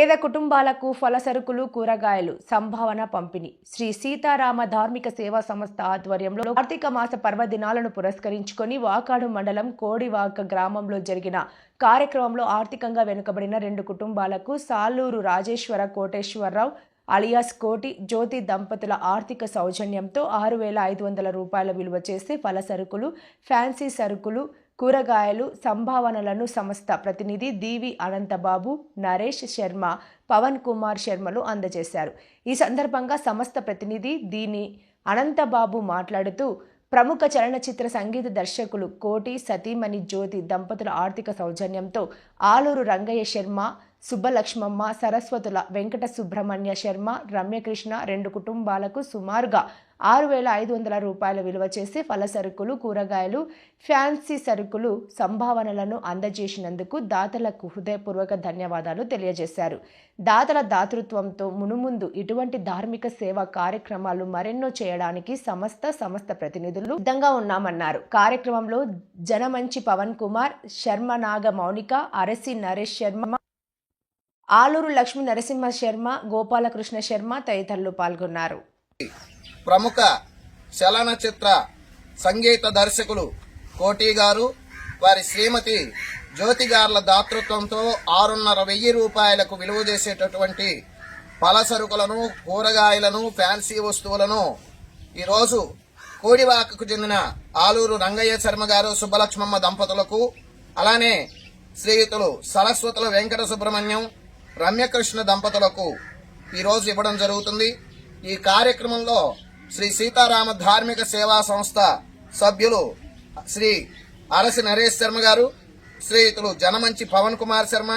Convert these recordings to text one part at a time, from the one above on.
పేద కుటుంబాలకు ఫలసరుకులు కూరగాయలు సంభావన పంపిణీ. శ్రీ సీతారామ ధార్మిక సేవా సంస్థ ఆధ్వర్యంలో కార్తీక మాస పర్వదినాలను పురస్కరించుకొని వాకాడు మండలం కోడివాక గ్రామంలో జరిగిన కార్యక్రమంలో ఆర్థికంగా వెనుకబడిన రెండు కుటుంబాలకు సాలూరు రాజేశ్వర కోటేశ్వరరావు అలియాస్ కోటి జ్యోతి దంపతుల ఆర్థిక సౌజన్యంతో ఆరు వేల ఐదు వందల రూపాయల విలువ చేసే ఫల సరుకులు ఫ్యాన్సీ సరుకులు కూరగాయలు సంభావనలను సంస్థ ప్రతినిధి దీవి అనంతబాబు నరేష్ శర్మ పవన్ కుమార్ శర్మలు అందజేశారు. ఈ సందర్భంగా సంస్థ ప్రతినిధి దీని అనంతబాబు మాట్లాడుతూ ప్రముఖ చలనచిత్ర సంగీత దర్శకులు కోటి సతీమణి జ్యోతి దంపతుల ఆర్థిక సౌజన్యంతో ఆలూరు రంగయ్య శర్మ సుబ్బలక్ష్మమ్మ సరస్వతుల వెంకట సుబ్రహ్మణ్య శర్మ రమ్యకృష్ణ రెండు కుటుంబాలకు సుమారుగా ఆరు వేల ఐదు వందల రూపాయల విలువ చేసే ఫల సరుకులు కూరగాయలు ఫ్యాన్సీ సరుకులు సంభావనలను అందజేసినందుకు దాతలకు హృదయపూర్వక ధన్యవాదాలు తెలియజేశారు. దాతల దాతృత్వంతో మునుముందు ఇటువంటి ధార్మిక సేవా కార్యక్రమాలు మరెన్నో చేయడానికి సమస్త సమస్త ప్రతినిధులు సిద్ధంగా ఉన్నామన్నారు. కార్యక్రమంలో జనమంచి పవన్ కుమార్ శర్మ నాగ మౌనిక అరసి నరేష్ శర్మ ఆలూరు లక్ష్మీ నరసింహ శర్మ గోపాలకృష్ణ శర్మ తదితరులు పాల్గొన్నారు. ప్రముఖ చలనచిత్ర సంగీత దర్శకులు కోటి గారు వారి శ్రీమతి జ్యోతి గార్ల దాతృత్వంతో ఆరున్నర వెయ్యి రూపాయలకు విలువ చేసేటటువంటి పలసరుకులను కూరగాయలను ఫ్యాన్సీ వస్తువులను ఈరోజు కోడివాకకు చెందిన ఆలూరు రంగయ్య శర్మ గారు సుబ్బలక్ష్మమ్మ దంపతులకు అలానే శ్రీయుతులు సరస్వతుల వెంకట సుబ్రహ్మణ్యం రమ్యకృష్ణ దంపతులకు ఈరోజు ఇవ్వడం జరుగుతుంది. ఈ కార్యక్రమంలో శ్రీ సీతారామ ధార్మిక సేవా సంస్థ సభ్యులు శ్రీ అరసి నరేష్ శర్మ గారు శ్రీయుతులు జనమంచి పవన్ కుమార్ శర్మ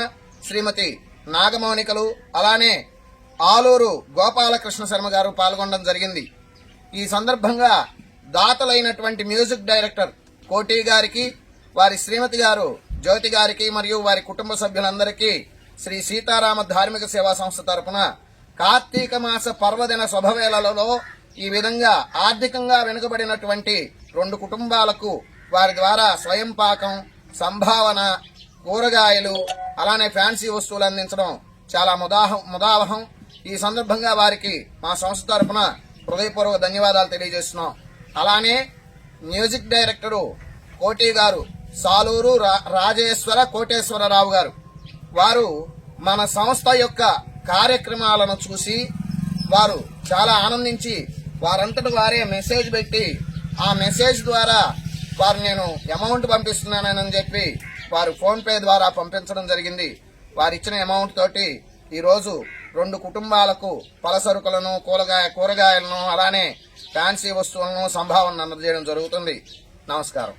శ్రీమతి నాగమౌనికలు అలానే ఆలూరు గోపాలకృష్ణ శర్మ గారు పాల్గొనడం జరిగింది. ఈ సందర్భంగా దాతలైనటువంటి మ్యూజిక్ డైరెక్టర్ కోటి గారికి వారి శ్రీమతి గారు జ్యోతి గారికి మరియు వారి కుటుంబ సభ్యులందరికీ శ్రీ సీతారామ ధార్మిక సేవా సంస్థ తరపున కార్తీక మాస పర్వదిన శుభవేళలలో ఈ విధంగా ఆర్థికంగా వెనుకబడినటువంటి రెండు కుటుంబాలకు వారి ద్వారా స్వయం పాకం సంభావన కూరగాయలు అలానే ఫ్యాన్సీ వస్తువులు అందించడం చాలా ముదాహం ముదావహం. ఈ సందర్భంగా వారికి మా సంస్థ తరపున హృదయపూర్వక ధన్యవాదాలు తెలియజేస్తున్నాం. అలానే మ్యూజిక్ డైరెక్టరు కోటి గారు సాలూరు రా- రాజేశ్వర కోటేశ్వరరావు గారు. వారు మన సంస్థ యొక్క కార్యక్రమాలను చూసి వారు చాలా ఆనందించి వారంతటి వారే మెసేజ్ పెట్టి ఆ మెసేజ్ ద్వారా వారు నేను అమౌంట్ పంపిస్తున్నానని చెప్పి వారు ఫోన్పే ద్వారా పంపించడం జరిగింది. వారు ఇచ్చిన అమౌంట్ తోటి ఈరోజు రెండు కుటుంబాలకు పలసరుకులను కూరగాయ కూరగాయలను అలానే ఫ్యాన్సీ వస్తువులను సంభావన అందజేయడం జరుగుతుంది. నమస్కారం.